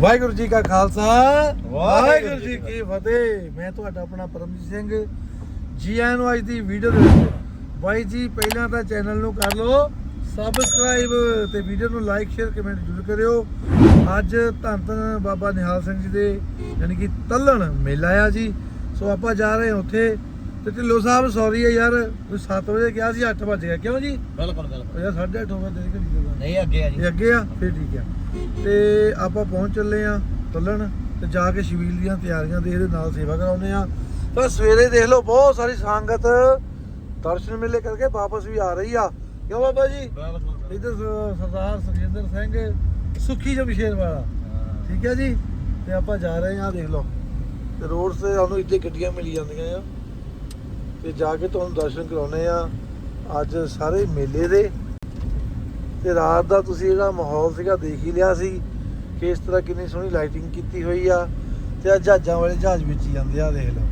ਵਾਹਿਗੁਰੂ ਜੀ ਕਾ ਖਾਲਸਾ ਵਾਹਿਗੁਰੂ ਜੀ ਕੀ ਫਤਿਹ। ਮੈਂ ਤੁਹਾਡਾ ਆਪਣਾ ਪਰਮਜੀਤ ਸਿੰਘ। ਜੀ ਆਇਆਂ ਨੂੰ ਅੱਜ ਦੀ ਵੀਡੀਓ ਦੇ ਵਿੱਚ ਬਾਈ ਜੀ ਪਹਿਲਾਂ ਤਾਂ ਚੈਨਲ ਨੂੰ ਕਰ ਲਓ ਸਬਸਕ੍ਰਾਈਬ ਤੇ ਵੀਡੀਓ ਨੂੰ ਲਾਈਕ ਸ਼ੇਅਰ ਕਮੈਂਟ ਜ਼ਰੂਰ ਕਰਿਓ। ਅੱਜ ਧੰਨ ਧੰਨ ਬਾਬਾ ਨਿਹਾਲ ਸਿੰਘ ਜੀ ਦੇ ਯਾਨੀ ਕਿ ਤੱਲਣ ਮੇਲਾ ਆ ਜੀ। ਸੋ ਆਪਾਂ ਜਾ ਰਹੇ ਹਾਂ ਉੱਥੇ। ਤੇ ਢਿੱਲੋਂ ਸਾਹਿਬ ਸੌਰੀ ਹੈ ਯਾਰ ਤੁਸੀਂ 7 ਵਜੇ ਕਿਹਾ ਸੀ 8 ਵਜ ਗਿਆ। ਕਿਉਂ ਜੀ? ਬਿਲਕੁਲ ਬਿਲਕੁਲ। ਉਹ ਯਾਰ 8:30 ਹੋ ਜਗ੍ਹਾ ਨਹੀਂ ਅੱਗੇ ਆ ਜੀ। ਇਹ ਅੱਗੇ ਆ? ਫਿਰ ਠੀਕ ਆ। ਤੇ ਆਪਾਂ ਪਹੁੰਚ ਚੱਲੇ ਆ ਤੱਲਣ ਤੇ ਜਾ ਕੇ ਸ਼ਬੀਲ ਦੀਆਂ ਤਿਆਰੀਆਂ ਦੇਖਦੇ ਨਾਲ ਸੇਵਾ ਕਰਾਉਂਦੇ ਆ। ਤਾਂ ਸਵੇਰੇ ਦੇਖ ਲਓ ਬਹੁਤ ਸਾਰੀ ਸੰਗਤ ਦਰਸ਼ਨ ਮੇਲੇ ਕਰਕੇ ਵਾਪਸ ਵੀ ਆ ਰਹੀ ਆ। ਕਿਉਂ ਬਾਬਾ ਜੀ? ਇੱਧਰ ਸਰਦਾਰ ਸੁਖਜਿੰਦਰ ਸਿੰਘ ਸੁੱਖੀ ਜਮਸ਼ੇਰ ਵਾਲਾ। ਠੀਕ ਹੈ ਜੀ? ਤੇ ਆਪਾਂ ਜਾ ਰਹੇ ਆ ਦੇਖ ਲਓ। ਤੇ ਰੋਡ ਤੇ ਸਾਨੂੰ ਇੱਥੇ ਗੱਡੀਆਂ ਮਿਲ ਜਾਂਦੀਆਂ ਆ। ਤੇ ਜਾ ਕੇ ਤੁਹਾਨੂੰ ਦਰਸ਼ਨ ਕਰਾਉਨੇ ਆ ਅੱਜ ਸਾਰੇ ਮੇਲੇ ਦੇ। ਤੇ ਰਾਤ ਦਾ ਤੁਸੀਂ ਜਿਹੜਾ ਮਾਹੌਲ ਸੀਗਾ ਦੇਖ ਹੀ ਲਿਆ ਸੀ ਕਿ ਇਸ ਤਰ੍ਹਾਂ ਕਿੰਨੀ ਸੋਹਣੀ ਲਾਈਟਿੰਗ ਕੀਤੀ ਹੋਈ ਆ ਤੇ ਆ ਜਹਾਜ਼ਾਂ ਵਾਲੇ ਜਹਾਜ਼ ਵਿੱਚ ਹੀ ਜਾਂਦੇ ਆ ਦੇਖ ਲਓ।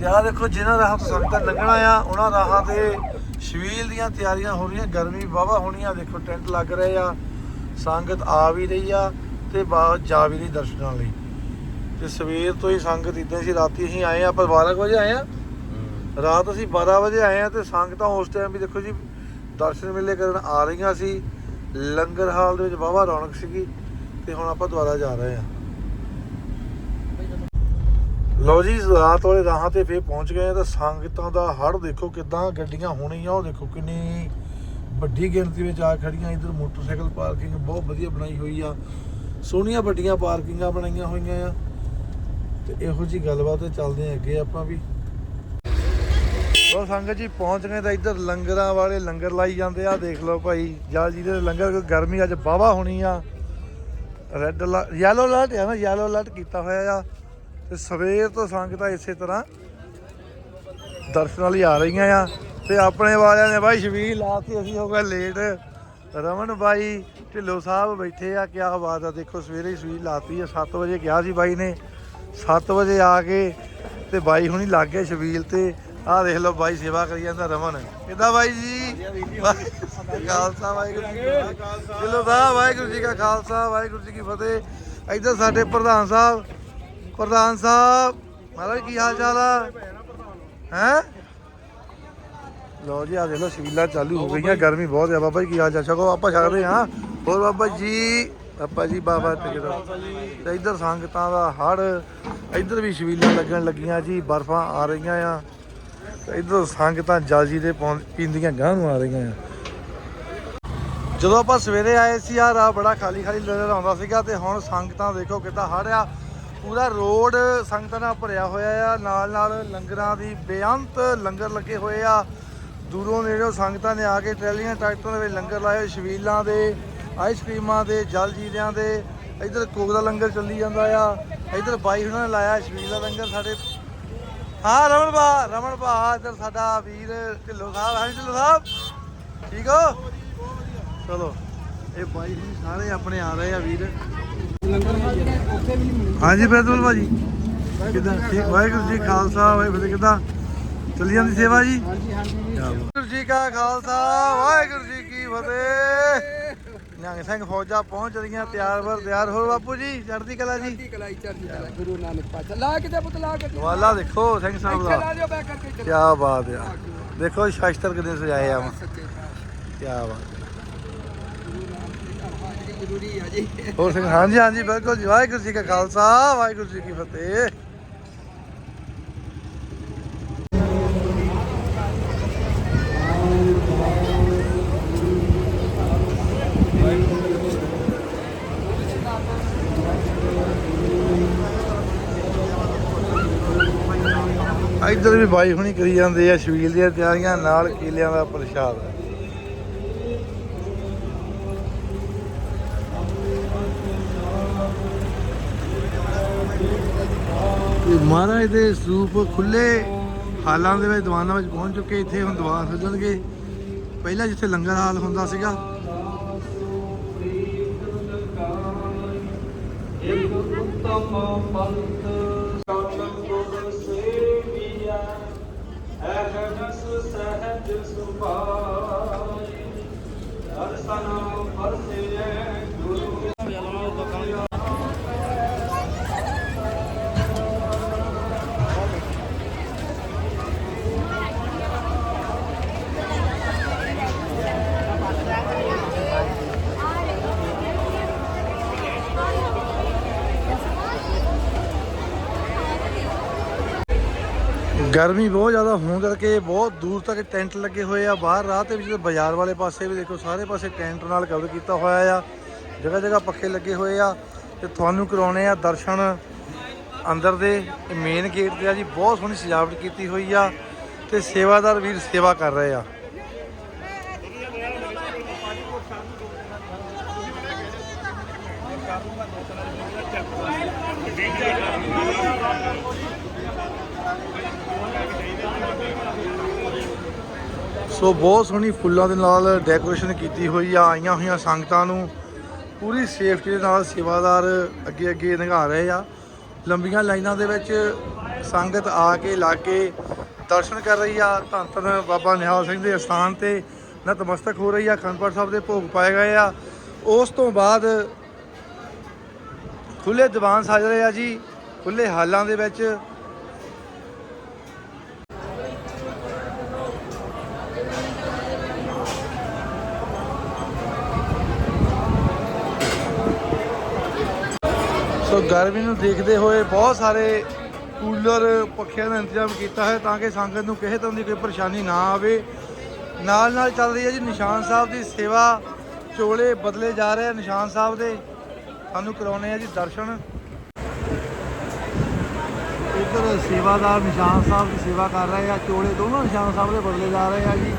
ਤੇ ਆ ਦੇਖੋ ਜਿਨ੍ਹਾਂ ਰਾਹਾਂ ਤੋਂ ਸੰਗਤਾਂ ਲੰਘਣਾ ਆ ਉਹਨਾਂ ਰਾਹਾਂ ਤੇ ਸ਼ਵੀਲ ਦੀਆਂ ਤਿਆਰੀਆਂ ਹੋ ਰਹੀਆਂ, ਗਰਮੀ ਵਾਵਾ ਹੋਣੀ ਆ, ਦੇਖੋ ਟੈਂਟ ਲੱਗ ਰਹੇ ਆ, ਸੰਗਤ ਆ ਵੀ ਰਹੀ ਆ ਤੇ ਬਾ- ਜਾ ਵੀ ਰਹੀ ਦਰਸ਼ਨਾਂ ਲਈ। ਤੇ ਸਵੇਰ ਤੋਂ ਹੀ ਸੰਗਤ ਇਦਾਂ ਸੀ, ਰਾਤੀ ਅਸੀਂ ਆਏ ਆ, ਆਪਾਂ 12 ਕੁ ਵਜੇ ਆਏ ਆ। ਰਾਤ ਅਸੀਂ 12 ਵਜੇ ਆਏ ਆ ਤੇ ਸੰਗਤਾਂ ਉਸ ਟਾਈਮ ਵੀ ਦੇਖੋ ਜੀ, ਦਰਸ਼ਨ ਮੇਲੇ ਕਰਨ ਆ ਰਹੀਆਂ ਸੀ। ਲੰਗਰ ਹਾਲ ਦੇ ਵਿੱਚ ਵਾਹਵਾ ਰੌਣਕ ਸੀਗੀ ਤੇ ਹੁਣ ਆਪਾਂ ਦੁਬਾਰਾ ਜਾ ਰਹੇ ਆ ਲਓ ਜੀ, ਰਾਤ ਵਾਲੇ ਰਾਹਾਂ ਤੇ ਫੇਰ ਪਹੁੰਚ ਗਏ ਆ ਤਾਂ ਸੰਗਤਾਂ ਦਾ ਹੜ ਦੇਖੋ ਕਿਦਾਂ ਗੱਡੀਆਂ ਹੋਣੀਆਂ, ਉਹ ਦੇਖੋ ਕਿੰਨੀ ਵੱਡੀ ਗਿਣਤੀ ਵਿੱਚ ਆ ਖੜੀਆਂ, ਇਧਰ ਮੋਟਰਸਾਈਕਲ ਪਾਰਕਿੰਗ ਬਹੁਤ ਵਧੀਆ ਬਣਾਈ ਹੋਈ ਆ। ਸੋਹਣੀਆਂ ਵੱਡੀਆਂ ਪਾਰਕਿੰਗਾਂ ਬਣਾਈਆਂ ਹੋਈਆਂ ਆ। ਤੇ ਇਹੋ ਜੀ ਗੱਲਬਾਤ ਤੇ ਚੱਲਦੇ ਆ ਅੱਗੇ ਆਪਾਂ ਵੀ। ਲੋ ਸੰਗਤ ਜੀ ਪਹੁੰਚ ਗਏ ਤਾਂ ਇੱਧਰ ਲੰਗਰਾਂ ਵਾਲੇ ਲੰਗਰ ਲਾਈ ਜਾਂਦੇ ਆ ਦੇਖ ਲਓ ਭਾਈ ਜਲ ਜੀ ਦੇ ਲੰਗਰ ਗਰਮੀ ਅੱਜ ਵਾਹਵਾ ਹੋਣੀ ਆ। ਰੈੱਡ ਯੈਲੋ ਅਲਰਟ ਹੈ ਨਾ ਯੈਲੋ ਅਲਰਟ ਕੀਤਾ ਹੋਇਆ ਆ। ਤੇ ਸਵੇਰ ਤੋਂ ਸੰਗਤਾਂ ਇਸੇ ਤਰ੍ਹਾਂ ਦਰਸ਼ਨ ਲਈ ਆ ਰਹੀਆਂ ਆ। ਤੇ ਆਪਣੇ ਵਾਲਿਆਂ ਨੇ ਬਾਈ ਸ਼ਬੀਲ ਲਾਤੀ, ਅਸੀਂ ਹੋ ਗਏ ਲੇਟ ਰਮਨ ਬਾਈ ਢਿੱਲੋਂ ਸਾਹਿਬ ਬੈਠੇ ਆ, ਕਿਆ ਬਾਤ ਆ, ਦੇਖੋ ਸਵੇਰੇ ਹੀ ਸ਼ਬੀਲ ਲਾਤੀ ਆ 7 ਵਜੇ ਕਿਹਾ ਸੀ ਬਾਈ ਨੇ। 7 ਵਜੇ ਆ ਕੇ ਤੇ ਬਾਈ ਹੁਣੀ ਲੱਗ ਗਏ ਸ਼ਬੀਲ ਤੇ। ਆਹ ਦੇਖ ਲਓ ਬਾਈ ਸੇਵਾ ਕਰੀ ਜਾਂਦਾ ਰਮਨ। ਕਿੱਦਾਂ ਬਾਈ ਜੀ? ਖਾਲਸਾ ਵਾਹਿਗੁਰੂ ਜੀ ਕੀ ਫਤਿਹ। ਢਿੱਲੋਂ ਵਾਹਿਗੁਰੂ ਜੀ ਕਾ ਖਾਲਸਾ, ਵਾਹਿਗੁਰੂ ਜੀ ਕੀ ਫਤਿਹ। ਇੱਧਰ ਸਾਡੇ ਪ੍ਰਧਾਨ ਸਾਹਿਬ ਪ੍ਰਧਾਨ ਸਾਹਿਬ, ਮਹਾਰਾਜ ਕੀ ਹਾਲ ਚਾਲ ਆ? ਹੈ? ਲੋ ਜੀ ਆ ਦੇਖ ਲਓ, ਸ਼ਬੀਲਾਂ ਚਾਲੂ ਹੋ ਗਈਆਂ, ਗਰਮੀ ਬਹੁਤ ਆ। ਬਾਬਾ ਜੀ ਕੀ ਹਾਲ ਚਾਲ ਛਕੋ ਆਪਾਂ ਛਕਦੇ ਹਾਂ। ਹੋਰ ਬਾਬਾ ਜੀ ਆਪਾਂ ਜੀ, ਬਾਬਾ ਤੇ ਇੱਧਰ ਸੰਗਤਾਂ ਦਾ ਹੜ ਇੱਧਰ ਵੀ ਸ਼ਬੀਲਾਂ ਲੱਗਣ ਲੱਗੀਆਂ ਜੀ, ਬਰਫਾਂ ਆ ਰਹੀਆਂ ਆ। ਇੱਧਰ ਸੰਗਤਾਂ ਜਲ ਜੀ ਦੇ ਪੀਂਦੀਆਂ ਗਾਂ ਨੂੰ ਆ ਰਹੀਆਂ ਆ। ਜਦੋਂ ਆਪਾਂ ਸਵੇਰੇ ਆਏ ਸੀ ਆ ਰਾਹ ਬੜਾ ਖਾਲੀ ਖਾਲੀ ਨਜ਼ਰ ਆਉਂਦਾ ਸੀਗਾ ਤੇ ਹੁਣ ਸੰਗਤਾਂ ਦੇਖੋ ਕਿੱਦਾਂ ਹੜਿਆ ਪੂਰਾ ਰੋਡ ਸੰਗਤਾਂ ਨਾਲ ਭਰਿਆ ਹੋਇਆ ਆ ਨਾਲ ਨਾਲ ਲੰਗਰਾਂ ਦੀ ਬੇਅੰਤ ਲੰਗਰ ਲੱਗੇ ਹੋਏ ਆ। ਦੂਰੋਂ ਨੇੜਿਓਂ ਸੰਗਤਾਂ ਨੇ ਆ ਕੇ ਟਰੈਲੀਆਂ ਟਰੈਕਟਰਾਂ ਦੇ ਵਿੱਚ ਲੰਗਰ ਲਾਏ ਹੋਏ, ਛਬੀਲਾਂ ਦੇ ਆਈਸਕ੍ਰੀਮਾਂ ਦੇ ਜਲ ਜੀਰਿਆਂ ਦੇ। ਇੱਧਰ ਕੋਕ ਦਾ ਲੰਗਰ ਚੱਲੀ ਜਾਂਦਾ ਆ। ਇੱਧਰ ਬਾਈ ਹੁਣਾਂ ਨੇ ਲਾਇਆ ਛਬੀਲ ਦਾ ਲੰਗਰ ਸਾਡੇ ਹਾਂ ਰਮਨ ਭਾ ਰਮਨ ਭਾ ਇੱਧਰ ਸਾਡਾ ਵੀਰ ਢਿੱਲੋਂ ਸਾਹਿਬ ਹਾਂ ਢਿੱਲੋਂ ਸਾਹਿਬ ਠੀਕ ਹੋ? ਚਲੋ ਇਹ ਬਾਈ ਜੀ ਸਾਰੇ ਆਪਣੇ ਆ ਰਹੇ ਆ ਵੀਰ। ਹਾਂਜੀ ਬੈਦੁਲ ਭਾਜੀ। ਕਿਦਾਂ? ਠੀਕ ਵਾਹਿਗੁਰੂ ਜੀ ਖਾਲਸਾ ਵਾਹਿਗੁਰੂ ਜੀ ਕਿਦਾਂ? ਚੱਲੀ ਜਾਂਦੀ ਸੇਵਾ ਜੀ? ਹਾਂਜੀ ਹਾਂਜੀ। ਵਾਹਿਗੁਰੂ ਜੀ ਕਾ ਖਾਲਸਾ ਵਾਹਿਗੁਰੂ ਜੀ ਕੀ ਫਤਿਹ। ਨਿਹੰਗ ਸਿੰਘ ਫੌਜਾਂ ਪਹੁੰਚ ਰਹੀਆਂ ਤਿਆਰ ਬਰ ਤਿਆਰ ਹੋ ਬਾਪੂ ਜੀ ਚੜ੍ਹਦੀ ਕਲਾ ਜੀ। ਚੜ੍ਹਦੀ ਕਲਾਈ ਚੜ੍ਹਦੀ ਕਲਾ। ਗੁਰੂ ਨਾਨਕ ਪਾਤਸ਼ਾਹ। ਲਾ ਕਿਤੇ ਪੁੱਤ ਲਾ ਕੇ ਵਾਲਾ ਦੇਖੋ ਸਿੰਘ ਸਾਹਿਬ ਦਾ। ਲਾ ਦਿਓ ਬੈਕ ਕਰਕੇ ਕੀ ਬਾਤ ਆ। ਦੇਖੋ ਸ਼ਾਸਤਰ ਕਿੰਨੇ ਸਜਾਏ ਆ। ਸੱਚੇ ਕੀ ਬਾਤ ਹਾਜ਼ਰੀ ਜ਼ਰੂਰੀ ਆ ਜੀ। ਹੋਰ ਸਿੰਘ ਹਾਂਜੀ ਹਾਂਜੀ ਬਿਲਕੁਲ ਜੀ। ਵਾਹਿਗੁਰੂ ਜੀ ਕਾ ਖਾਲਸਾ ਵਾਹਿਗੁਰੂ ਜੀ ਕੀ ਫਤਿਹ। ਇੱਧਰ ਵੀ ਬਾਈ ਹੁਣੀ ਕਰੀ ਜਾਂਦੇ ਆ, ਸ਼ਬੀਲ ਦੀਆਂ ਤਿਆਰੀਆਂ, ਨਾਲ ਕੀਲਿਆਂ ਦਾ ਪ੍ਰਸ਼ਾਦ ਮਹਾਰਾਜ ਦੇ ਸਰੂਪ ਖੁੱਲੇ, ਹਾਲਾਂ ਦੇ ਵਿੱਚ, ਦੀਵਾਨਾਂ ਵਿੱਚ ਪਹੁੰਚ ਚੁੱਕੇ, ਇੱਥੇ ਹੁਣ ਦੀਵਾਨ ਸਜਣਗੇ। ਪਹਿਲਾਂ ਜਿੱਥੇ ਲੰਗਰ ਹਾਲ ਹੁੰਦਾ ਸੀਗਾ ਇੱਕ ਉੱਤਮ ਪੰਥ ਸਤਿਗੁਰ ਸੇਵੀਆ ਅਹਨਸ ਸਹਿਜ ਸੁਭਾਈ ਦਰਸ਼ਨ ਪਰਸਿਐ ਗਰਮੀ ਬਹੁਤ ਜ਼ਿਆਦਾ ਹੋਣ ਕਰਕੇ ਬਹੁਤ ਦੂਰ ਤੱਕ ਟੈਂਟ ਲੱਗੇ ਹੋਏ ਆ। ਬਾਹਰ ਰਾਹ ਤੇ ਵੀ ਜਦੋਂ ਬਾਜ਼ਾਰ ਵਾਲੇ ਪਾਸੇ ਵੀ ਦੇਖੋ, ਸਾਰੇ ਪਾਸੇ ਟੈਂਟ ਨਾਲ ਕਵਰ ਕੀਤਾ ਹੋਇਆ ਆ। ਜਗ੍ਹਾ ਜਗ੍ਹਾ ਪੱਖੇ ਲੱਗੇ ਹੋਏ ਆ ਤੇ ਤੁਹਾਨੂੰ ਕਰਾਉਣੇ ਆ ਦਰਸ਼ਨ ਅੰਦਰ ਦੇ ਮੇਨ ਗੇਟ ਤੇ ਆ ਜੀ। ਬਹੁਤ ਸੋਹਣੀ ਸਜਾਵਟ ਕੀਤੀ ਹੋਈ ਆ ਤੇ ਸੇਵਾਦਾਰ ਵੀਰ ਸੇਵਾ ਕਰ ਰਹੇ ਆ। ਸੋ ਬਹੁਤ ਸੋਹਣੀ ਫੁੱਲਾਂ ਦੇ ਨਾਲ ਡੈਕੋਰੇਸ਼ਨ ਕੀਤੀ ਹੋਈ ਆ, ਆਈਆਂ ਹੋਈਆਂ ਸੰਗਤਾਂ ਨੂੰ ਪੂਰੀ ਸੇਫਟੀ ਦੇ ਨਾਲ ਸੇਵਾਦਾਰ ਅੱਗੇ ਅੱਗੇ ਲੰਘਾ ਰਹੇ ਆ। ਲੰਬੀਆਂ ਲਾਈਨਾਂ ਦੇ ਵਿੱਚ ਸੰਗਤ ਆ ਕੇ, ਲਾ ਕੇ ਦਰਸ਼ਨ ਕਰ ਰਹੀ ਆ। ਧੰਨ ਧੰਨ ਬਾਬਾ ਨਿਹਾਲ ਸਿੰਘ ਦੇ ਅਸਥਾਨ ਤੇ ਨਤਮਸਤਕ ਹੋ ਰਹੀ ਆ। ਖੰਡਪੜ ਸਾਹਿਬ ਦੇ ਭੋਗ ਪਾਏ ਗਏ ਆ। ਉਸ ਤੋਂ ਬਾਅਦ ਖੁੱਲੇ ਦੀਵਾਨ ਸਜ ਰਹੇ ਆ ਜੀ। ਖੁੱਲੇ ਹਾਲਾਂ ਦੇ ਵਿੱਚ ਸੋ ਗਰਮੀ ਨੂੰ ਦੇਖਦੇ ਹੋਏ ਬਹੁਤ ਸਾਰੇ ਕੂਲਰ ਪੱਖਿਆਂ ਦਾ ਇੰਤਜ਼ਾਮ ਕੀਤਾ ਹੈ ਤਾਂ ਕਿ ਸੰਗਤ ਨੂੰ ਕਿਸੇ ਤਰ੍ਹਾਂ ਦੀ ਕੋਈ ਪਰੇਸ਼ਾਨੀ ਨਾ ਆਵੇ। ਨਾਲ ਨਾਲ ਚੱਲ ਰਹੀ ਹੈ ਜੀ ਨਿਸ਼ਾਨ ਸਾਹਿਬ ਦੀ ਸੇਵਾ। ਚੋਲੇ ਬਦਲੇ ਜਾ ਰਹੇ ਆ ਨਿਸ਼ਾਨ ਸਾਹਿਬ ਦੇ। ਸਾਨੂੰ ਕਰਾਉਣੇ ਆ ਜੀ ਦਰਸ਼ਨ। ਇੱਧਰ ਸੇਵਾਦਾਰ ਨਿਸ਼ਾਨ ਸਾਹਿਬ ਦੀ ਸੇਵਾ ਕਰ ਰਹੇ ਆ। ਚੋਲੇ ਦੋਨੋਂ ਨਿਸ਼ਾਨ ਸਾਹਿਬ ਦੇ ਬਦਲੇ ਜਾ ਰਹੇ ਆ ਜੀ।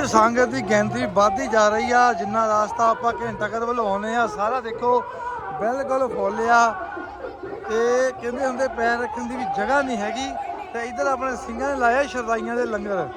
ਲੋ ਸੰਗਤ ਦੀ ਗਿਣਤੀ ਵੱਧਦੀ ਜਾ ਰਹੀ ਆ, ਜਿੰਨਾ ਰਾਸਤਾ ਆਪਾਂ ਘੰਟਾ ਵੱਲੋਂ ਵਧਾਉਨੇ ਆ, ਸਾਰਾ ਦੇਖੋ, ਬਿਲਕੁਲ ਫੁੱਲ ਆ। ਤੇ ਕਹਿੰਦੇ ਹੁੰਦੇ ਪੈਰ ਰੱਖਣ ਦੀ ਵੀ ਜਗ੍ਹਾ ਨਹੀਂ ਹੈਗੀ, ਤੇ ਇੱਧਰ ਆਪਣੇ ਸਿੰਘਾਂ ਨੇ ਲਾਇਆ ਸ਼ਰਦਾਈਆਂ ਦੇ ਲੰਗਰ।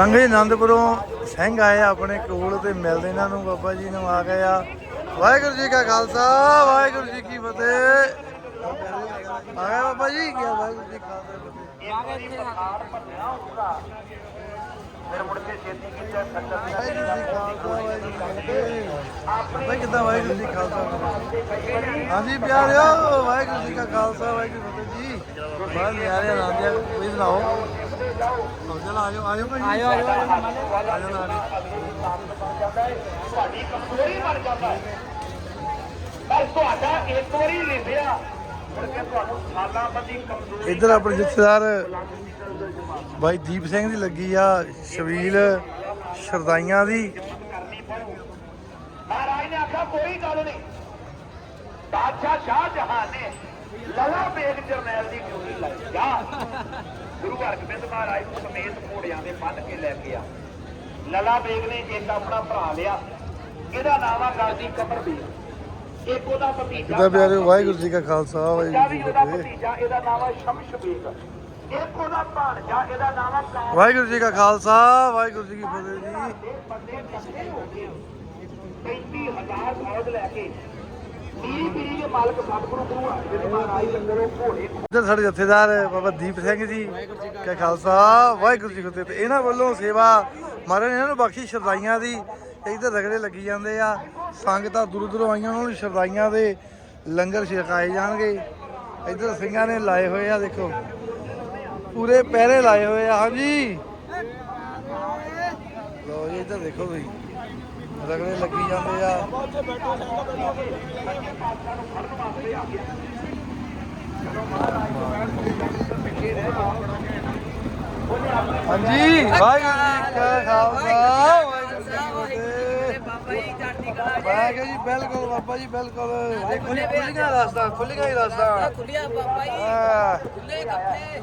ਸੰਗ ਜੀ ਆਨੰਦਪੁਰੋਂ ਸਿੰਘ ਆਏ ਆ ਆਪਣੇ ਕੋਲ ਤੇ ਮਿਲਦੇ ਇਹਨਾਂ ਨੂੰ ਬਾਬਾ ਜੀ ਨੂੰ ਆ ਗਏ ਆ। ਵਾਹਿਗੁਰੂ ਜੀ ਕਾ ਖਾਲਸਾ ਵਾਹਿਗੁਰੂ ਜੀ ਕੀ ਫਤਿਹ। ਆ ਗਏ ਬਾਬਾ ਜੀ ਕੀ ਵਾਹਿਗੁਰੂ ਜੀ ਖਾਲਸਾ। ਕਿੱਦਾਂ ਵਾਹਿਗੁਰੂ ਜੀ ਖਾਲਸਾ? ਹਾਂਜੀ ਪਿਆਰਿਓ ਵਾਹਿਗੁਰੂ ਜੀ ਕਾ ਖਾਲਸਾ ਵਾਹਿਗੁਰੂ ਜੀ ਫਤਿਹ ਜੀ। ਬਾਹਰ ਨਿਆਰੇ ਆਨੰਦ ਆ ਕੋਈ ਸੁਣਾਓ? ਚਲ ਆਜੋ ਆਜੋ ਭਾਈ ਆਜੋ ਆਜੋ ਆਜੋ ਨਾਲ ਤੁਹਾਡਾ ਇੱਧਰ ਆਪਣੇ ਜਥੇਦਾਰ ਬਾਈ ਦੀਪ ਸਿੰਘ ਦੀ ਲੱਗੀ ਆ ਸ਼ਬੀਲ ਸ਼ਰਦਾਈਆਂ ਦੀ। ਮਹਾਰਾਜ ਨੇ ਆਖਿਆ ਕੋਈ ਗੱਲ ਨਹੀਂ। ਬਾਦਸ਼ਾਹ ਸ਼ਾਹ ਜਹਾਨ ਨੇ ਲਲਾ ਬੇਗ ਜਰਨੈਲ ਦੀ ਡਿਊਟੀ ਲਾਈ। ਜਾ ਗੁਰੂ ਹਰਗੋਬਿੰਦ ਮਹਾਰਾਜ ਨੂੰ ਸਮੇਤ ਘੋੜਿਆਂ ਦੇ ਬੰਨ ਕੇ ਲੈ ਕੇ ਆ। ਲਲਾ ਬੇਗ ਨੇ ਇੱਕ ਆਪਣਾ ਭਰਾ ਲਿਆ। ਇਹਦਾ ਨਾਮ ਆ ਗਾਜ਼ੀ ਕਮਰ ਬੇਗ। ਇੱਕ ਉਹਦਾ ਭਤੀਜਾ ਕਿੱਦਾਂ ਪਿਆਰੇ ਵਾਹਿਗੁਰੂ ਜੀ ਕਾ ਖਾਲਸਾ ਵਾਹਿਗੁਰੂ ਜੀ ਕੀ ਉਹਦਾ ਫਤਿਹ। ਭਤੀਜਾ ਇਹਦਾ ਨਾਮ ਆ ਸ਼ਮਸ਼ ਬੇਗ। ਇੱਕ ਉਹਦਾ ਭਾਣਜਾ ਇਹਦਾ ਨਾਮ ਆ ਵਾਹਿਗੁਰੂ ਜੀ ਕਾ ਖਾਲਸਾ ਵਾਹਿਗੁਰੂ ਜੀ ਕੀ ਫਤਿਹ ਜੀ। ਦੇ ਬੰਦੇ ਇਕੱਠੇ ਹੋ ਗਏ। 35000 ਫੌਜ ਲੈ ਕੇ ਇੱਧਰ ਸਾਡੇ ਜਥੇਦਾਰ ਬਾਬਾ ਦੀਪ ਸਿੰਘ ਜੀ, ਕਾ ਖਾਲਸਾ, ਵਾਹਿਗੁਰੂ ਜੀ ਕੀ ਫਤਿਹ ਇਹਨਾਂ ਵੱਲੋਂ ਸੇਵਾ ਮਹਾਰਾਜ ਇਹਨਾਂ ਨੂੰ ਬਖਸ਼ੀ ਸ਼ਰਦਾਈਆਂ ਦੀ ਇੱਧਰ ਰਗੜੇ ਲੱਗੀ ਜਾਂਦੇ ਆ। ਸੰਗਤਾਂ ਦੂਰ ਦੂਰੋਂ ਆਈਆਂ, ਉਹਨਾਂ ਨੂੰ ਸ਼ਰਦਾਈਆਂ ਦੇ ਲੰਗਰ ਛਕਾਏ ਜਾਣਗੇ। ਇੱਧਰ ਸਿੰਘਾਂ ਨੇ ਲਾਏ ਹੋਏ ਆ, ਦੇਖੋ। ਪੂਰੇ ਪਹਿਰੇ ਲਾਏ ਹੋਏ ਆ, ਹਾਂਜੀ। ਲੋ ਜੀ, ਇੱਧਰ ਦੇਖੋ ਤੁਸੀਂ। ਰਗੜੇ ਲੱਗੀ ਜਾਂਦੇ ਆ। ਹਾਂਜੀ ਵਾਹਿਗੁਰੂ ਜੀ ਕਾ ਖਾਲਸਾ ਵਾਹਿਗੁਰੂ ਜੀ ਕੀ ਫਤਿਹ। ਜੀ ਚੜ੍ਹਦੀ ਕਲਾ ਮੈਂ ਕਿਹਾ ਜੀ ਬਿਲਕੁਲ। ਬਾਬਾ ਜੀ ਬਿਲਕੁਲ ਖੁੱਲੀਆਂ ਰਸਤਾ ਖੁੱਲੀਆਂ ਹੀ ਰਸਤਾ। ਖੁੱਲਿਆ ਬਾਬਾ ਜੀ। ਹਾਂ। ਖੁੱਲੇ ਕੱਪੇ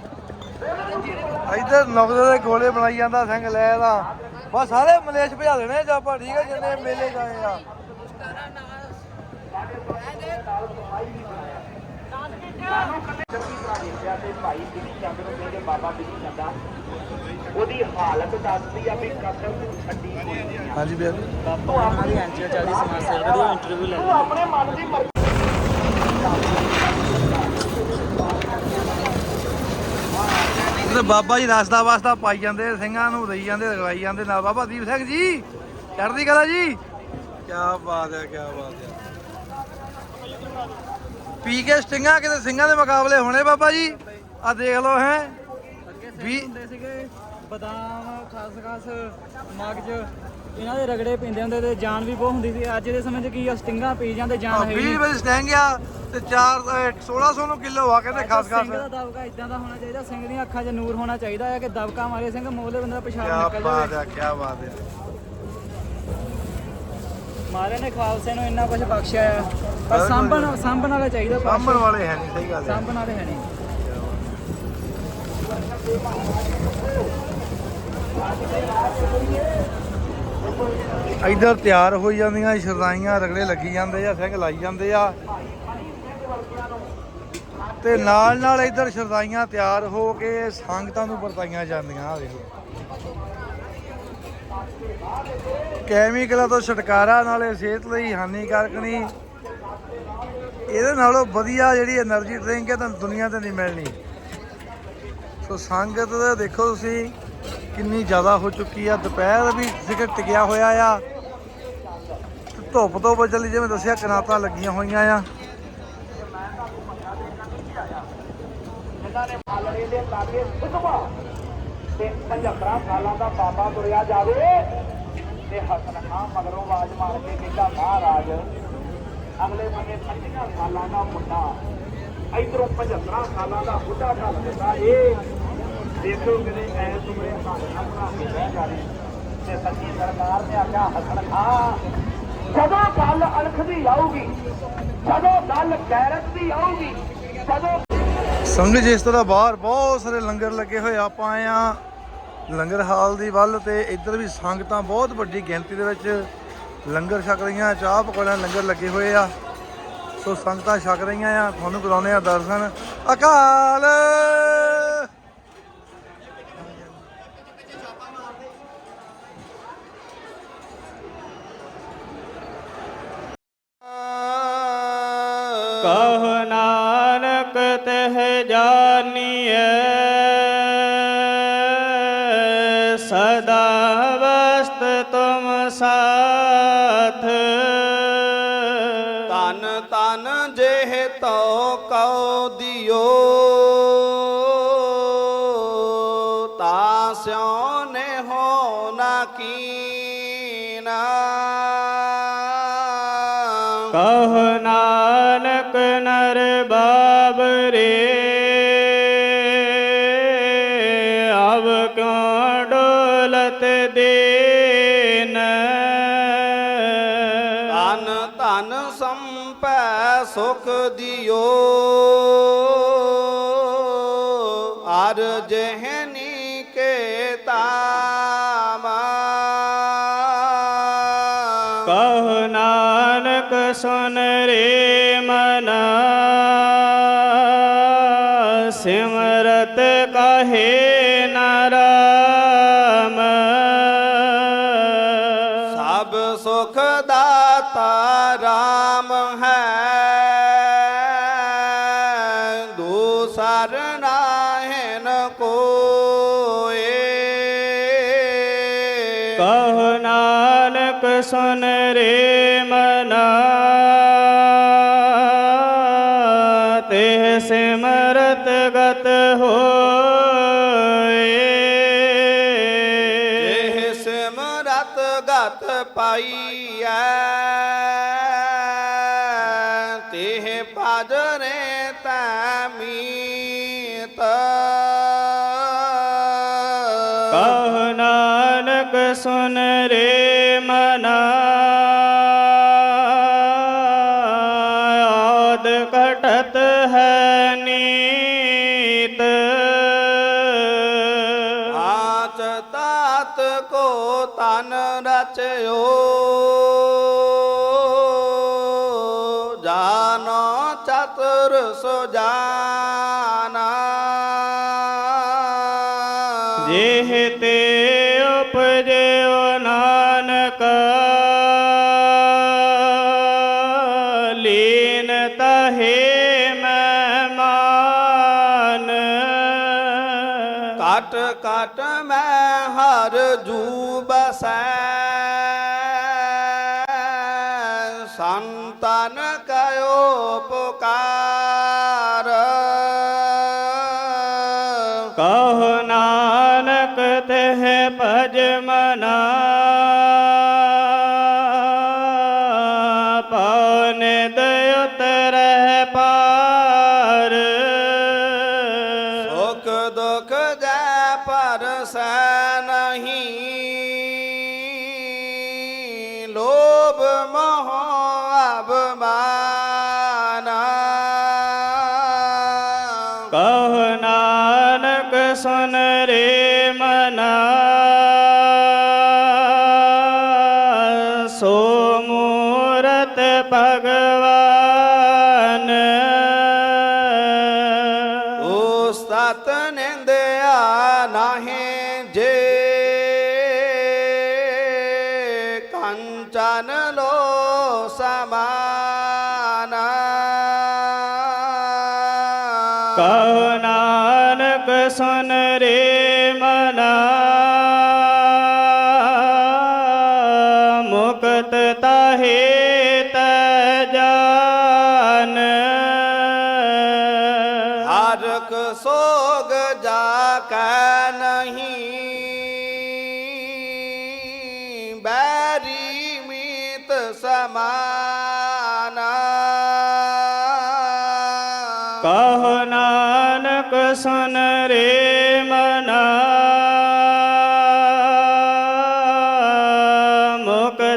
ਇੱਧਰ ਨਵਦੇ ਦੇ ਗੋਲੇ ਬਣਾਈ ਜਾਂਦਾ ਸਿੰਘ ਲੈ ਦਾ। ਬਸ ਸਾਰੇ ਮਲੇਸ਼ ਭਜਾ ਦੇਣੇ ਜਾਂ ਆਪਾਂ ਠੀਕ ਹੈ ਜਿੰਨੇ ਮੇਲੇ ਗਏ ਆ ਉਹਦੀ ਹਾਲਤ ਦੱਸਦੀ ਆ ਵੀ ਕਸਰ ਨੂੰ ਛੱਡੀ ਨਹੀਂ ਹਾਂਜੀ ਵੀਰ ਤੂੰ ਆਪਣੀ ਐਂਟਰੀ ਚੱਲਦੀ ਸਮਾਜ ਸੇਵਾ ਦੀ ਇੰਟਰਵਿਊ ਲੈ ਤੂੰ ਆਪਣੇ ਮਨ ਦੀ ਮਰਜ਼ੀ ਤੇ ਬਾਬਾ ਜੀ ਰਸਤਾ ਵਾਸਤਾ ਪਾਈ ਜਾਂਦੇ, ਸਿੰਘਾਂ ਨੂੰ ਦੇਈ ਜਾਂਦੇ ਰਗਵਾਈ ਜਾਂਦੇ ਨਾਲ। ਬਾਬਾ ਦੀਪ ਸਿੰਘ ਜੀ, ਚੜ੍ਹਦੀ ਕਲਾ ਜੀ। ਕੀ ਬਾਤ ਹੈ ਕੀ ਬਾਤ ਹੈ। ਪੀ ਕੇ ਸਟਿੰਗਾਂ ਕਿਤੇ ਸਿੰਘਾਂ ਦੇ ਮੁਕਾਬਲੇ ਹੋਣੇ ਬਾਬਾ ਜੀ? ਆ ਦੇਖ ਲਓ ਹੈ। ਵੀ ਹੁੰਦੇ ਸੀਗੇ ਬਦਾਮ ਖਸਖਸ ਮਗਜ ਇਹਨਾਂ ਦੇ ਰਗੜੇ ਪੀਂਦੇ ਹੁੰਦੇ ਤੇ ਜਾਨ ਵੀ ਬਹੁਤ ਹੁੰਦੀ ਸੀ। ਅੱਜ ਦੇ ਸਮੇਂ 'ਚ ਕੀ ਆ ਸਟਿੰਗਾਂ ਪੀ ਜਾਂਦੇ ਜਾਨ ਹੈ ਹੀ 20 ਨਹੀਂ ਵਜੇ ਸਟੈਂਗ ਆ ਤੇ 4 1600 ਨੂੰ ਕਿਲੋ ਆ ਕਹਿੰਦੇ ਖਾਸ ਖਾਸ। ਸਿੰਘ ਦਾ ਦਬਕਾ ਇਦਾਂ ਦਾ ਹੋਣਾ ਚਾਹੀਦਾ ਸਿੰਘ ਦੀਆਂ ਅੱਖਾਂ 'ਚ ਨੂਰ ਹੋਣਾ ਚਾਹੀਦਾ ਹੈ ਕਿ ਦਬਕਾ ਮਾਰੇ ਸਿੰਘ ਮੋਲੇ ਬੰਦੇ ਦਾ ਪਿਸ਼ਾਬ ਕੀ ਨਿਕਲ ਬਾਤ ਜਾਵੇ। ਹੈ ਕੀ ਬਾਤ ਹੈ ਮਾਰੇ ਨੇ ਖਾਲਸੇ ਨੂੰ ਇੰਨਾ ਕੁਝ ਬਖਸ਼ਿਆ ਆ। ਪਰ ਸਾਂਭਣ ਸਾਂਭਣ ਵਾਲਾ ਚਾਹੀਦਾ ਸਾਂਭਣ ਵਾਲੇ ਹੈ ਨਹੀਂ ਸਹੀ ਗੱਲ ਹੈ ਸਾਂਭਣ ਵਾਲੇ ਹੈ ਨਹੀਂ। ਇਧਰ ਤਿਆਰ ਹੋਈ ਜਾਂਦੀਆਂ ਸ਼ਰਦਾਈਆਂ, ਰਗੜੇ ਲੱਗੀ ਜਾਂਦੇ ਆ, ਸਿੰਘ ਲਾਈ ਜਾਂਦੇ ਆ। ਤੇ ਨਾਲ ਨਾਲ ਇਧਰ ਸ਼ਰਦਾਈਆਂ ਤਿਆਰ ਹੋ ਕੇ ਸੰਗਤਾਂ ਨੂੰ ਵਰਤਾਈਆਂ ਜਾਂਦੀਆਂ ਆ ਦੇਖੋ ਕੈਮੀਕਲਾਂ ਤੋਂ ਛੁਟਕਾਰਾ, ਨਾਲੇ ਸਿਹਤ ਲਈ ਹਾਨੀਕਾਰਕ ਨਹੀਂ ਇਹਦੇ ਨਾਲੋਂ ਵਧੀਆ ਜਿਹੜੀ એનર્ਜੀ ਡਰਿੰਕ ਹੈ, ਤੁਹਾਨੂੰ ਦੁਨੀਆ ਤੇ ਨਹੀਂ ਮਿਲਣੀ। ਸੋ ਸੰਗਤ ਦੇਖੋ ਤੁਸੀਂ ਕਿੰਨੀ ਜ਼ਿਆਦਾ ਹੋ ਚੁੱਕੀ ਆ। ਦੁਪਹਿਰ ਵੀ ਸਿਖਰ ਟਿਕਿਆ ਹੋਇਆ ਆ। ਧੁੱਪ ਤੋਂ ਬਚਣ ਲਈ ਜਿਵੇਂ ਦੱਸਿਆ, ਕਨਾਤਾਂ ਲੱਗੀਆਂ ਹੋਈਆਂ ਆ। ਜਿਨ੍ਹਾਂ ਨੇ ਮਾਲੜੇ ਦੇ ਲਾਗੇ ਸੁਧਵਾ ਤੇ 75 ਸਾਲਾਂ ਦਾ ਬਾਬਾ ਤੁਰਿਆ ਜਾਵੇ ਤੇ ਹਸਨ ਖਾਂ ਮਗਰੋਂ ਆਵਾਜ਼ ਮਾਰ ਕੇ ਕਹਿੰਦਾ ਮਹਾਰਾਜ ਅਗਲੇ ਬੰਨੇ 25 ਸਾਲਾਂ ਦਾ ਮੁੰਡਾ ਇਧਰੋਂ 75 ਸਾਲਾਂ ਦਾ ਬੁੱਢਾ ਢਲ ਦਿੰਦਾ ਏ ਦੇਖੋ ਕਿਤੇ ਐਸ ਉਮਰੇ ਭਾਣਾ ਬਣਾ ਕੇ ਬਹਿ ਜਾਣੇ ਤੇ ਸੱਚੀ ਸਰਕਾਰ ਨੇ ਆਖਿਆ ਹਸਨ ਖਾਂ ਜਦੋਂ ਗੱਲ ਅਣਖ ਦੀ ਆਊਗੀ, ਜਦੋਂ ਗੱਲ ਗੈਰਤ ਦੀ ਆਊਗੀ, ਜਦੋਂ ਸੰਗਤ ਜਿਸ ਤਰ੍ਹਾਂ ਬਾਹਰ ਬਹੁਤ ਸਾਰੇ ਲੰਗਰ ਲੱਗੇ ਹੋਏ ਆਪਾਂ ਆਏ ਆ ਲੰਗਰ ਹਾਲ ਦੀ ਵੱਲ ਤੇ ਇੱਧਰ ਵੀ ਸੰਗਤਾਂ ਬਹੁਤ ਵੱਡੀ ਗਿਣਤੀ ਦੇ ਵਿੱਚ ਲੰਗਰ ਛਕ ਰਹੀਆਂ, ਚਾਹ ਪਕੌੜਿਆਂ ਲੰਗਰ ਲੱਗੇ ਹੋਏ ਆ। ਸੋ ਸੰਗਤਾਂ ਛਕ ਰਹੀਆਂ ਆ, ਤੁਹਾਨੂੰ ਕਰਾਉਨੇ ਆ ਦਰਸ਼ਨ। ਅਕਾਲ! ਕਰਨੀ ਐ ਸਦਾ ਵਸਤ ਤੁਮ ਸਾਥ। ਤਨ ਤਨ ਜਿਹ ਤੋ ਕਉ ਦਿਓ। ਤਾ ਸਿਉ ਨੇ ਹੋ ਨਾ जहनी के तामा कह नानक सुन रे मना सिमरत कहे नाराम सब सुख दाता কায় পোকা ਸਤ ਨਿੰਦਿਆ ਨਾਹੀਂ ਜੇ ਕੰਚਨ ਲੋ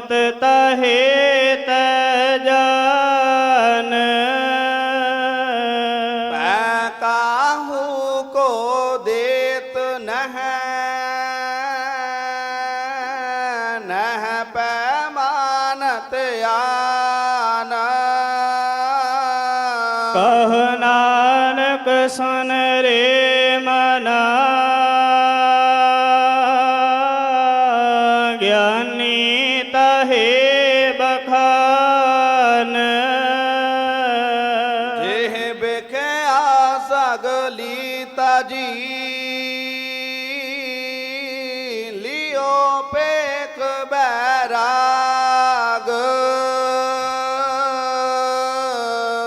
ਭਗਤ ਤਾ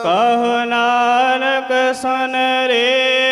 ਕਹ ਨਾਨਕ ਸੁਨ ਰੇ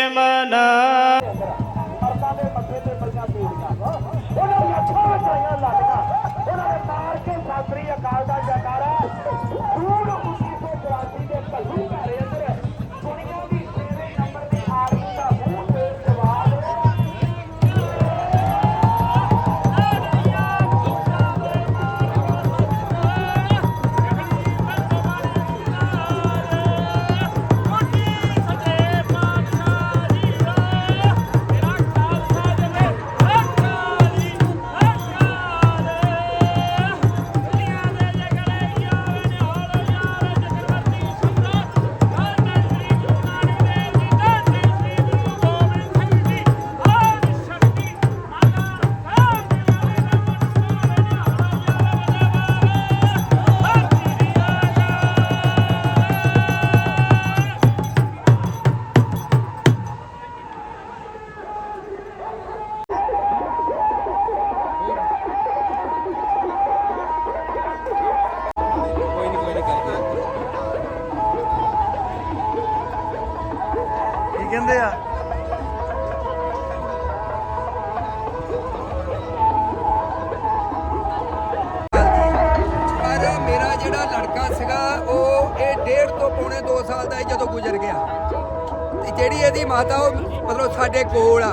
ਸਾਡੇ ਕੋਲ ਆ।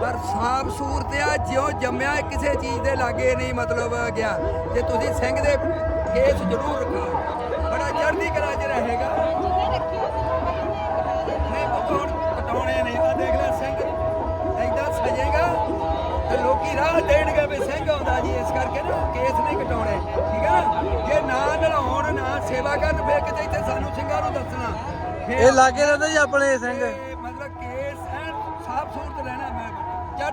ਪਰ ਸਾਫ਼ ਸੂਰਤ ਆ ਜਿਉਂ ਜੰਮਿਆ ਕਿਸੇ ਚੀਜ਼ ਦੇ ਲਾਗੇ ਨਹੀਂ ਮਤਲਬ ਗਿਆ। ਤੇ ਤੁਸੀਂ ਸਿੰਘ ਦੇ ਕੇਸ ਜ਼ਰੂਰ ਰੱਖੋ ਬੜਾ ਚੜ੍ਹਦੀ ਕਲਾ 'ਚ ਰਹੇਗਾ। ਨਹੀਂ ਪਕਾਉਣ ਕਟਾਉਣੇ ਨੇ ਆ ਦੇਖ ਲੈ ਸਿੰਘ। ਐਦਾਂ ਸਜੇਗਾ ਤੇ ਲੋਕੀ ਰਾਹ ਦੇਣਗੇ ਵੀ ਸਿੰਘ ਆਉਂਦਾ ਜੀ। ਇਸ ਕਰਕੇ ਨਾ ਕੇਸ ਨਹੀਂ ਕਟਾਉਣੇ। ਠੀਕ ਹੈ ਨਾ? ਜੇ ਨਾ ਨਲਾਉਣ ਨਾ ਸੇਵਾ ਕਰਨ ਫੇਰ ਕਿਤੇ ਇੱਥੇ ਸਾਨੂੰ ਸਿੰਘਾਂ ਨੂੰ ਦੱਸਣਾ। ਇਹ ਲਾਗੇ ਰਹਿੰਦੇ ਜੀ ਆਪਣੇ ਸਿੰਘ।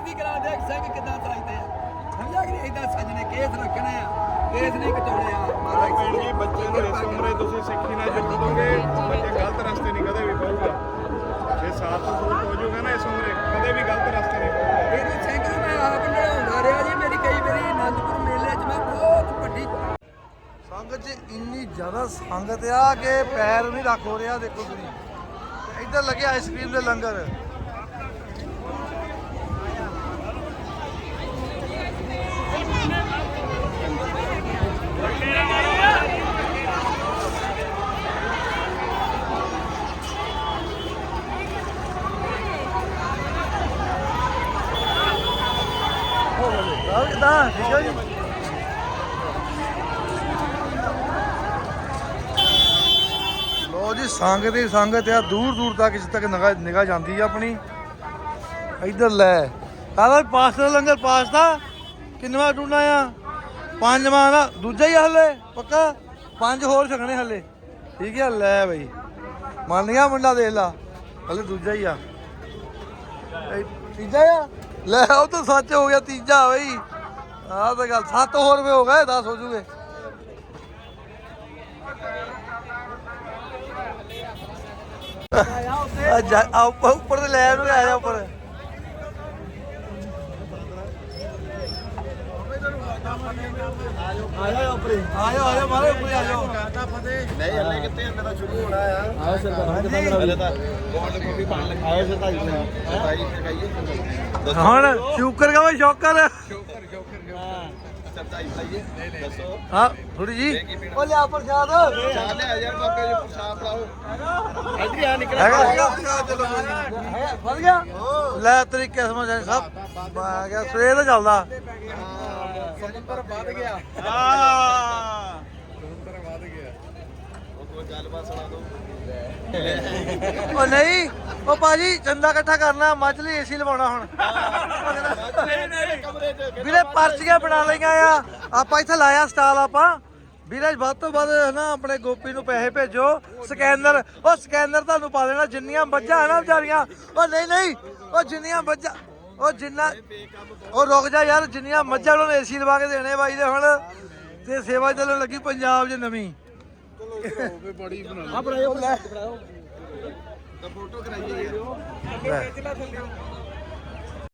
ਚੜ੍ਹਦੀ ਕਲਾ ਦੇਖ ਸਿੰਘ ਕਿਦਾਂ ਸਜਦੇ ਆ। ਸਮਝਿਆ ਕਿ ਇਦਾਂ ਸਜਣੇ ਕੇਸ ਰੱਖਣੇ ਆ। ਕੇਸ ਨਹੀਂ ਕਟਾਉਣੇ ਆ। ਮਹਾਰਾਜ ਭੈਣ ਜੀ ਬੱਚੇ ਨੂੰ ਇਸ ਉਮਰੇ ਤੁਸੀਂ ਸਿੱਖੀ ਨਾਲ ਜੋੜੋਗੇ ਬੱਚੇ ਗਲਤ ਰਸਤੇ ਨਹੀਂ ਕਦੇ ਵੀ ਪਊਗਾ ਜੇ ਸਾਥ ਤੋਂ ਸੂਤ ਹੋ ਜਾਊਗਾ ਨਾ ਇਸ ਉਮਰੇ ਕਦੇ ਵੀ ਗਲਤ ਰਸਤੇ ਨਹੀਂ ਪਊਗਾ ਇਹਨੂੰ ਸਿੰਘ ਨੂੰ ਮੈਂ ਆਪ ਨੜਾਉਂਦਾ ਰਿਹਾ ਜੀ। ਮੇਰੀ ਕਈ ਵਾਰੀ ਆਨੰਦਪੁਰ ਮੇਲੇ 'ਚ ਮੈਂ ਬਹੁਤ ਵੱਡੀ ਸੰਗਤ 'ਚ ਇੰਨੀ ਜ਼ਿਆਦਾ ਸੰਗਤ ਆ ਕਿ ਪੈਰ ਨਹੀਂ ਰੱਖ ਹੋ ਰਿਹਾ ਦੇਖੋ ਤੁਸੀਂ। ਇੱਧਰ ਲੱਗੇ ਆਈਸਕ੍ਰੀਮ ਦੇ ਲੰਗਰ ਹੋ ਗਿਆ ਕਿਦਾਂ ਠੀਕ ਹੈ ਜੀ ਲੋ ਜੀ ਸੰਗਤ ਦੀ ਸੰਗਤ ਆ, ਦੂਰ ਦੂਰ ਤੱਕ ਜਿੱਥੇ ਤੱਕ ਨਿਗਾਹ ਨਿਗਾਹ ਜਾਂਦੀ ਆ ਆਪਣੀ। ਇੱਧਰ ਲੈ। ਕਾਹਦਾ ਪਾਸਤਾ ਲੰਗਰ ਪਾਸਤਾ ਕਿੰਨਵਾ ਟੂਣਾ ਆ? ਪੰਜਵਾਂ ਦਾ। ਦੂਜਾ ਹੀ ਹਲੇ, ਪੱਕਾ? ਪੰਜ ਹੋਰ ਛਕਣੇ ਹਲੇ। ਠੀਕ ਆ, ਲੈ ਬਈ। ਮੰਨ ਗਿਆ ਮੁੰਡਾ ਦੇਖ ਲਾ। ਹਲੇ ਦੂਜਾ ਹੀ ਆ। ਤੀਜਾ ਆ? ਲੈ, ਉਹ ਤਾਂ ਸੱਚ ਹੋ ਗਿਆ, ਤੀਜਾ ਬਈ। ਆਹ ਤਾਂ ਗੱਲ, ਸੱਤ ਹੋਰ ਰੁਪਏ ਹੋ ਗਏ 10 ਹੋ ਜੂਗੇ। ਆ ਉੱਪਰ ਉੱਪਰ ਤੇ ਲੈ ਨੂੰ ਆ ਜਾ ਉੱਪਰ। ਆਇਆ ਉੱਪਰ ਆਇਆ ਆਇਆ ਮਾਰੇ ਉੱਪਰ ਆ ਜਾਓ। ਨਹੀਂ ਹਲੇ ਕਿੱਥੇ ਮੇਰਾ ਸ਼ੁਰੂ ਹੋਣਾ ਆ। ਆਇਆ ਸਰਦਾਰ ਹਲੇ ਤਾਂ ਬਹੁਤ ਕੋਈ ਪਾਣ ਲੱਗਾ। ਆਇਆ ਸਰਦਾਰ ਸਰਦਾਈ ਸਿਖਾਈਏ ਹੁਣ ਸ਼ੂਕਰ ਕਾ ਸ਼ੌਕਰ। ਸਰਦਾਈ ਪਾਈਏ ਦੱਸੋ। ਹਾਂ ਥੋੜੀ ਜੀ। ਉਹ ਲਿਆ ਪ੍ਰਸ਼ਾਦ। ਚਾਹ ਲਿਆ ਯਾਰ ਬਾਬੇ ਜੀ ਪ੍ਰਸ਼ਾਦ ਲਾਓ। ਇੱਧਰ ਆ ਨਿਕਲ ਹੈਗਾ ਵਧ ਗਿਆ? ਲੈ ਤਰੀਕੇ ਸਮਝ ਆ ਸਭ। ਆ ਗਿਆ ਸਵੇਰ ਦਾ ਚੱਲਦਾ। ਸਮੁੰਦਰ ਵੱਧ ਗਿਆ। ਆ ਉਹ ਕੋਈ ਗੱਲਬਾਤ ਸੁਣਾ ਦੋ ਉਹ ਨਹੀਂ, ਉਹ ਬਾਜੀ ਚੰਦਾ ਇਕੱਠਾ ਕਰਨਾ, ਮੱਝ ਮੱਝਲੀ ਏਸੀ ਲਵਾਉਣਾ ਹੁਣ। ਵੀਰੇ ਪਰਚੀਆਂ ਬਣਾ ਲਈਆਂ ਆ। ਆਪਾਂ ਇੱਥੇ ਲਾਇਆ ਸਟਾਲ ਆਪਾਂ। ਵੀਰੇ ਵੱਧ ਤੋਂ ਵੱਧ ਨਾ ਆਪਣੇ ਗੋਪੀ ਨੂੰ ਪੈਸੇ ਭੇਜੋ। ਸਕੈਨਰ, ਉਹ ਸਕੈਨਰ ਤੁਹਾਨੂੰ ਪਾ ਦੇਣਾ, ਜਿੰਨੀਆਂ ਮੱਝਾਂ ਹਨ ਵਿਚਾਰੀਆਂ। ਉਹ ਨਹੀਂ ਨਹੀਂ, ਉਹ ਜਿੰਨੀਆਂ ਮੱਝਾਂ, ਉਹ ਜਿੰਨਾ, ਉਹ ਰੁਕ ਜਾ ਯਾਰ, ਜਿੰਨੀਆਂ ਮੱਝਾਂ ਉਹਨਾਂ ਨੂੰ ਏਸੀ ਲਵਾ ਕੇ ਦੇਣੇ ਬਾਈ ਦੇ ਹੁਣ। ਤੇ ਸੇਵਾ ਚੱਲਣ ਲੱਗੀ ਪੰਜਾਬ 'ਚ ਨਵੀਂ। ਬੜੀ ਬਣਾ ਆ ਬਣਾਇਓ। ਲੈ ਫੋਟੋ ਕਰਾਈਏ ਲੈ।